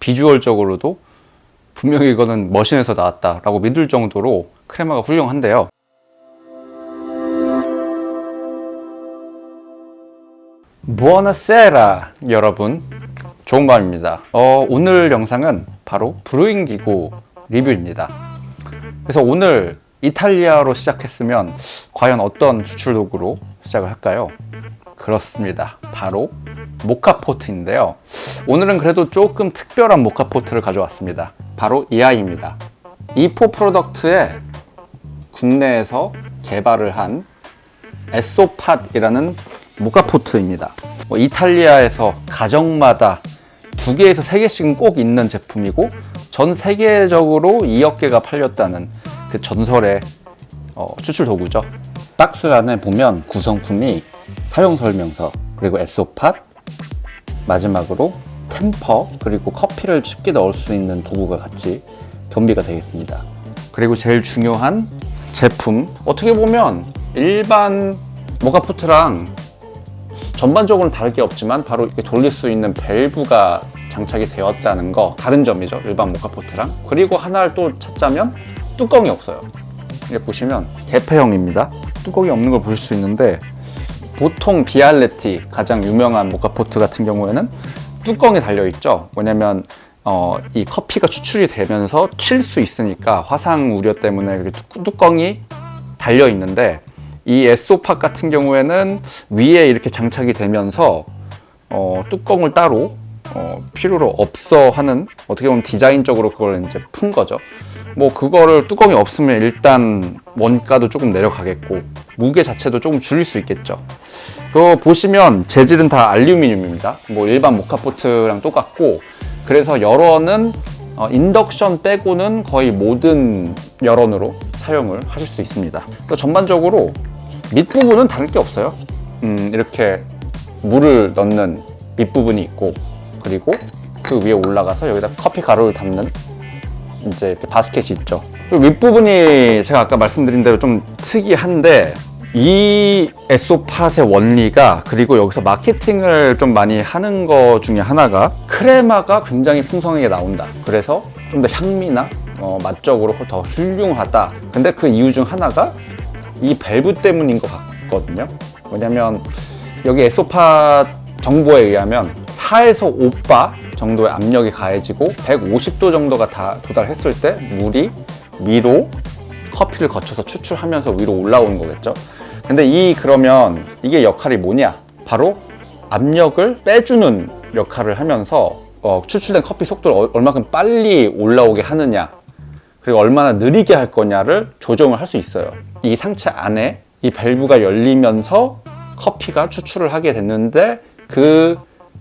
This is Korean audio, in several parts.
비주얼적으로도 분명히 이거는 머신에서 나왔다라고 믿을 정도로 크레마가 훌륭한데요. 부어나세라 여러분 좋은 밤입니다. 어, 오늘 영상은 바로 브루잉 기구 리뷰입니다. 그래서 오늘 이탈리아로 시작했으면 과연 어떤 추출 도구로 시작을 할까요? 그렇습니다. 바로 모카 포트인데요. 오늘은 그래도 조금 특별한 모카 포트를 가져왔습니다. 바로 이 아이입니다. 이포 프로덕트의 국내에서 개발을 한 에소팟이라는 모카 포트입니다. 뭐 이탈리아에서 가정마다 두 개에서 세 개씩은 꼭 있는 제품이고 전 세계적으로 2억 개가 팔렸다는 그 전설의 어, 추출 도구죠. 박스 안에 보면 구성품이 사용 설명서 그리고 에소팟 마지막으로 템퍼 그리고 커피를 쉽게 넣을 수 있는 도구가 같이 겸비가 되겠습니다. 그리고 제일 중요한 제품. 어떻게 보면 일반 모카포트랑 전반적으로는 다를 게 없지만 바로 이렇게 돌릴 수 있는 밸브가 장착이 되었다는 거. 다른 점이죠 일반 모카포트랑. 그리고 하나를 또 찾자면 뚜껑이 없어요. 이렇게 보시면 개폐형입니다. 뚜껑이 없는 걸 볼 수 있는데 보통 비알레티 가장 유명한 모카포트 같은 경우에는 뚜껑이 달려 있죠 뭐냐면 어, 이 커피가 추출이 되면서 튈 수 있으니까 화상 우려 때문에 뚜껑이 달려 있는데 이 에소팟 같은 경우에는 위에 이렇게 장착이 되면서 어, 뚜껑을 따로 어, 필요로 없어 하는 어떻게 보면 디자인적으로 그걸 이제 푼 거죠. 뭐 그거를 뚜껑이 없으면 일단 원가도 조금 내려가겠고 무게 자체도 조금 줄일 수 있겠죠. 그거 보시면 재질은 다 알루미늄입니다. 뭐 일반 모카포트랑 똑같고 그래서 열원은 어, 인덕션 빼고는 거의 모든 열원으로 사용을 하실 수 있습니다. 그래서 전반적으로 밑부분은 다를 게 없어요. 음, 이렇게 물을 넣는 밑부분이 있고 그리고 그 위에 올라가서 여기다 커피 가루를 담는 이제 바스켓이 있죠. 윗부분이 제가 아까 말씀드린 대로 좀 특이한데 이 에소팟의 원리가 그리고 여기서 마케팅을 좀 많이 하는 거 중에 하나가 크레마가 굉장히 풍성하게 나온다. 그래서 좀 더 향미나 어, 맛적으로 더 훌륭하다. 근데 그 이유 중 하나가 이 밸브 때문인 것 같거든요. 왜냐면 여기 에소팟 정보에 의하면 4에서 5바 정도의 압력이 가해지고 150도 정도가 다 도달했을 때 물이 위로 커피를 거쳐서 추출하면서 위로 올라오는 거겠죠. 근데 이 그러면 이게 역할이 뭐냐? 바로 압력을 빼주는 역할을 하면서 어, 추출된 커피 속도를 어- 얼마큼 빨리 올라오게 하느냐 그리고 얼마나 느리게 할 거냐를 조정을 할 수 있어요. 이 상체 안에 이 밸브가 열리면서 커피가 추출을 하게 됐는데 그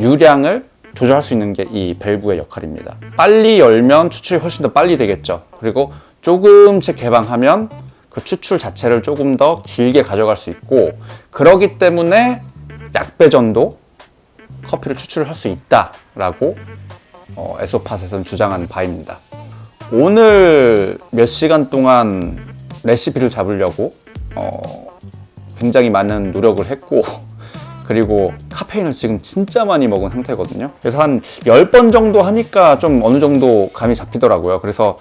유량을 조절할 수 있는 게 이 밸브의 역할입니다. 빨리 열면 추출이 훨씬 더 빨리 되겠죠. 그리고 조금씩 개방하면 그 추출 자체를 조금 더 길게 가져갈 수 있고 그러기 때문에 약배 정도 커피를 추출할 수 있다라고 어, 에소팟에서는 주장하는 바입니다. 오늘 몇 시간 동안 레시피를 잡으려고 어, 굉장히 많은 노력을 했고 그리고 카페인을 지금 진짜 많이 먹은 상태거든요. 그래서 한 10번 정도 하니까 좀 어느 정도 감이 잡히더라고요. 그래서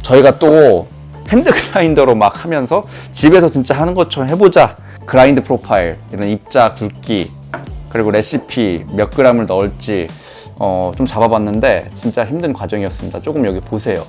저희가 또 핸드 그라인더로 막 하면서 집에서 진짜 하는 것처럼 해보자. 그라인드 프로파일, 이런 입자 굵기, 그리고 레시피 몇 그램을 넣을지 어, 좀 잡아봤는데 진짜 힘든 과정이었습니다. 조금 여기 보세요.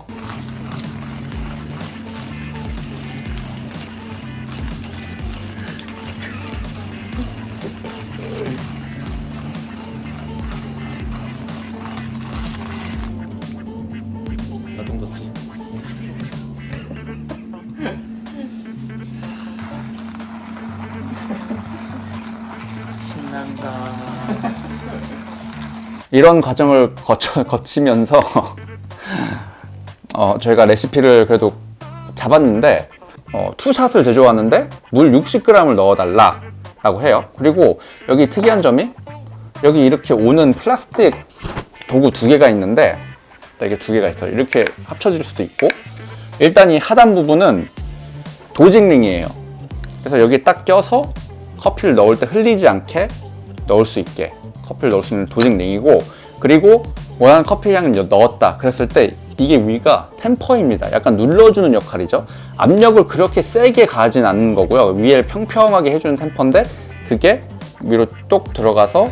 이런 과정을 거쳐, 거치면서 어, 저희가 레시피를 그래도 잡았는데 어, 투샷을 제조하는데 물 60g을 넣어달라 라고 해요. 그리고 여기 특이한 점이 여기 이렇게 오는 플라스틱 도구 두 개가 있는데 이게 두 개가 있어요 이렇게 합쳐질 수도 있고 일단 이 하단 부분은 도직링이에요. 그래서 여기 딱 껴서 커피를 넣을 때 흘리지 않게 넣을 수 있게 커피를 넣을 수 있는 도직링이고 그리고 원하는 커피 향을 넣었다. 그랬을 때 이게 위가 템퍼입니다. 약간 눌러주는 역할이죠. 압력을 그렇게 세게 가진 않는 거고요. 위에 평평하게 해주는 템퍼인데 그게 위로 똑 들어가서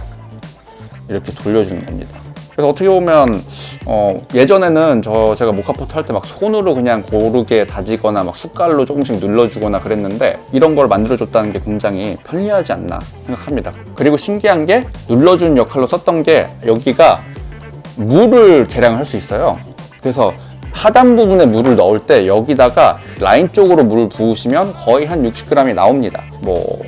이렇게 돌려주는 겁니다. 그래서 어떻게 보면 어, 예전에는 저 제가 모카포트 할 때 막 손으로 그냥 고르게 다지거나 막 숟갈로 조금씩 눌러주거나 그랬는데 이런 걸 만들어줬다는 게 굉장히 편리하지 않나 생각합니다. 그리고 신기한 게 눌러주는 역할로 썼던 게 여기가 물을 계량할 수 있어요. 그래서 하단 부분에 물을 넣을 때 여기다가 라인 쪽으로 물을 부으시면 거의 한 60g이 나옵니다. 뭐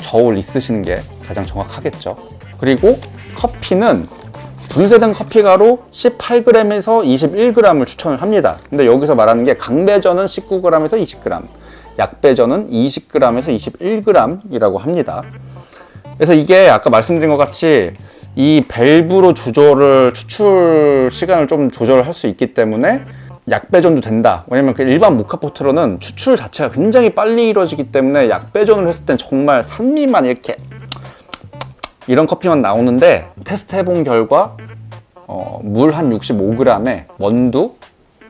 저울 있으시는 게 가장 정확하겠죠. 그리고 커피는 분쇄된 커피가루 18g에서 21g을 추천을 합니다. 근데 여기서 말하는 게 강배전은 19g에서 20g, 약배전은 20g에서 21g이라고 합니다. 그래서 이게 아까 말씀드린 것 같이 이 밸브로 조절을 추출 시간을 좀 조절할 수 있기 때문에 약배전도 된다. 왜냐면 그 일반 모카포트로는 추출 자체가 굉장히 빨리 이루어지기 때문에 약배전을 했을 땐 정말 산미만 이렇게 이런 커피만 나오는데 테스트 해본 결과 어, 물 한 65g에 원두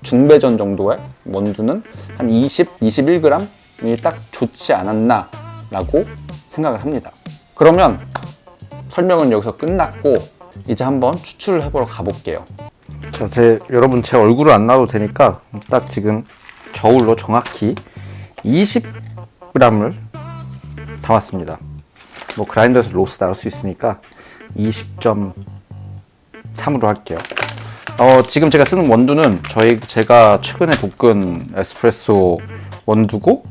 중배전 정도의 원두는 한 20, 21g이 딱 좋지 않았나라고 생각을 합니다. 그러면 설명은 여기서 끝났고 이제 한번 추출을 해보러 가볼게요. 자, 제 여러분 제 얼굴을 안 놔도 되니까 딱 지금 저울로 정확히 20g을 담았습니다. 뭐 그라인더에서 로스 나올 수 있으니까 20.3으로 할게요. 어, 지금 제가 쓰는 원두는 저희 제가 최근에 볶은 에스프레소 원두고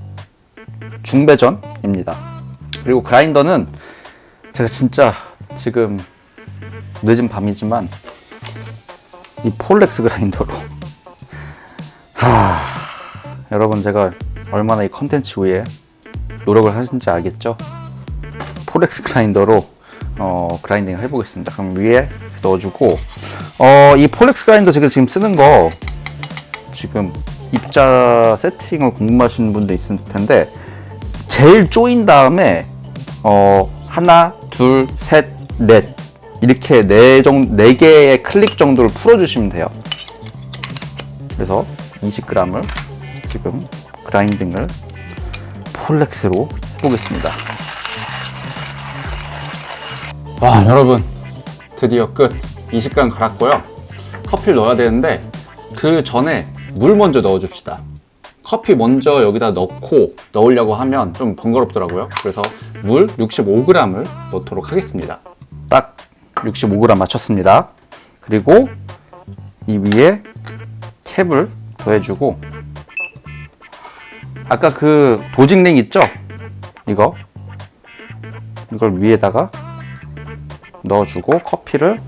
중배전입니다. 그리고 그라인더는 제가 진짜 지금 늦은 밤이지만 이 폴렉스 그라인더로 하 여러분 제가 얼마나 이 컨텐츠 위에 노력을 하신지 알겠죠? 폴렉스 그라인더로 어, 그라인딩을 해보겠습니다. 그럼 위에 넣어주고 어, 이 폴렉스 그라인더 제가 지금 쓰는 거 지금 입자 세팅을 궁금하시는 분도 있을 텐데 제일 쪼인 다음에 어, 하나, 둘, 셋, 넷 이렇게 네, 정, 네 개의 클릭 정도를 풀어주시면 돼요. 그래서 20g을 지금 그라인딩을 폴렉스로 해보겠습니다. 와 여러분. 드디어 끝. 20g 갈았고요. 커피를 넣어야 되는데 그 전에 물 먼저 넣어줍시다. 커피 먼저 여기다 넣고 넣으려고 하면 좀 번거롭더라고요. 그래서 물 65g을 넣도록 하겠습니다. 딱 65g 맞췄습니다. 그리고 이 위에 캡을 더해주고 아까 그 도직링 있죠? 이거? 이걸 위에다가 넣어주고 커피를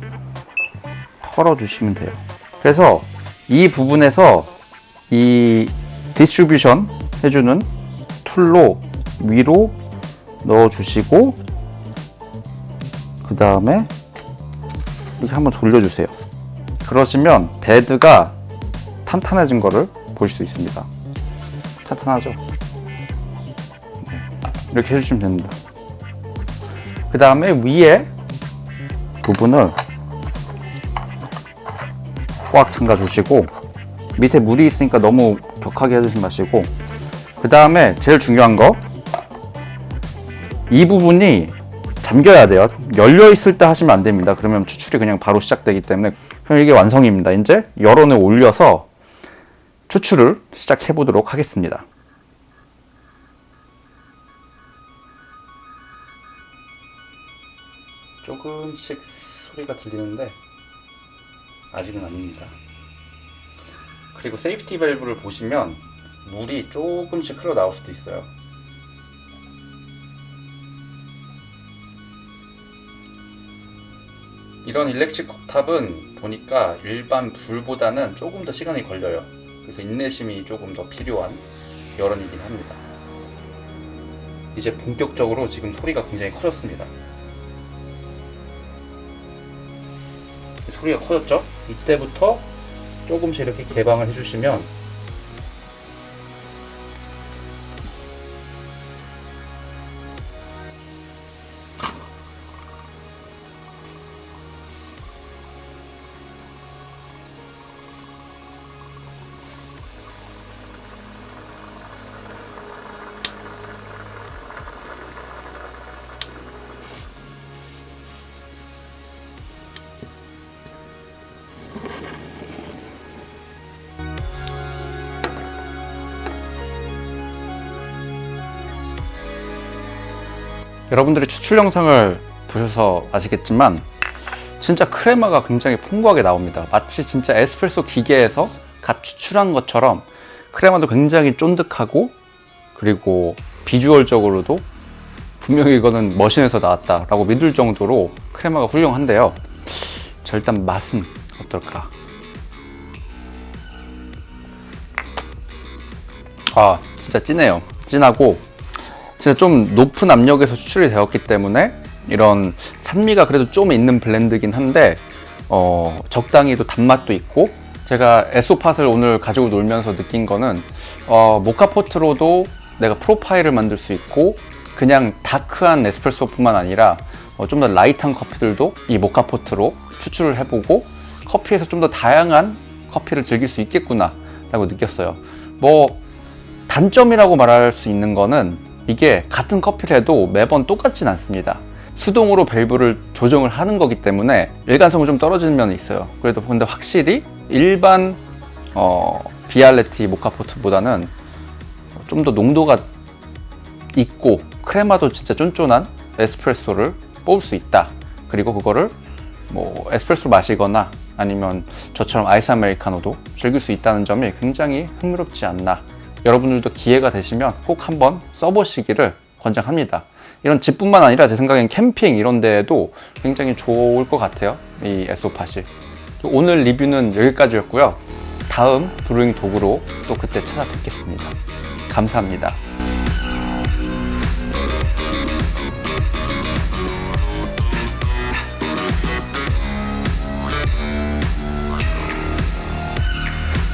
털어주시면 돼요. 그래서 이 부분에서 이 디스트리뷰션 해주는 툴로 위로 넣어주시고 그 다음에 이렇게 한번 돌려주세요. 그러시면 베드가 탄탄해진 거를 보실 수 있습니다. 탄탄하죠? 네. 이렇게 해주시면 됩니다. 그 다음에 위에 부분을 꽉 잠가 주시고 밑에 물이 있으니까 너무 격하게 해주지 마시고 그 다음에 제일 중요한 거 이 부분이 잠겨야 돼요. 열려 있을 때 하시면 안 됩니다. 그러면 추출이 그냥 바로 시작되기 때문에. 그럼 이게 완성입니다. 이제 열원을 올려서 추출을 시작해 보도록 하겠습니다. 조금씩 소리가 들리는데 아직은 아닙니다. 그리고 세이프티 밸브를 보시면 물이 조금씩 흘러나올 수도 있어요. 이런 일렉트릭 컵탑은 보니까 일반 불보다는 조금 더 시간이 걸려요. 그래서 인내심이 조금 더 필요한 여론이긴 합니다. 이제 본격적으로 지금 소리가 굉장히 커졌습니다. 소리가 커졌죠? 이때부터 조금씩 이렇게 개방을 해주시면 여러분들이 추출 영상을 보셔서 아시겠지만 진짜 크레마가 굉장히 풍부하게 나옵니다. 마치 진짜 에스프레소 기계에서 갓 추출한 것처럼 크레마도 굉장히 쫀득하고 그리고 비주얼적으로도 분명히 이거는 머신에서 나왔다라고 믿을 정도로 크레마가 훌륭한데요. 자, 일단 맛은 어떨까? 아, 진짜 진해요. 진하고 진짜 좀 높은 압력에서 추출이 되었기 때문에 이런 산미가 그래도 좀 있는 블렌드긴 한데 어, 적당히 또 단맛도 있고 제가 에소팟을 오늘 가지고 놀면서 느낀 거는 어, 모카포트로도 내가 프로파일을 만들 수 있고 그냥 다크한 에스프레소뿐만 아니라 어, 좀 더 라이트한 커피들도 이 모카포트로 추출을 해보고 커피에서 좀 더 다양한 커피를 즐길 수 있겠구나 라고 느꼈어요. 뭐 단점이라고 말할 수 있는 거는 이게 같은 커피를 해도 매번 똑같진 않습니다. 수동으로 밸브를 조정을 하는 거기 때문에 일관성은 좀 떨어지는 면이 있어요. 그래도 근데 확실히 일반 어, 비알레티 모카포트보다는 좀 더 농도가 있고 크레마도 진짜 쫀쫀한 에스프레소를 뽑을 수 있다. 그리고 그거를 뭐 에스프레소 마시거나 아니면 저처럼 아이스 아메리카노도 즐길 수 있다는 점이 굉장히 흥미롭지 않나. 여러분들도 기회가 되시면 꼭 한번 써보시기를 권장합니다. 이런 집뿐만 아니라 제 생각엔 캠핑 이런 데에도 굉장히 좋을 것 같아요. 이 에소팟이. 오늘 리뷰는 여기까지였고요. 다음 브루잉 도구로 또 그때 찾아뵙겠습니다. 감사합니다.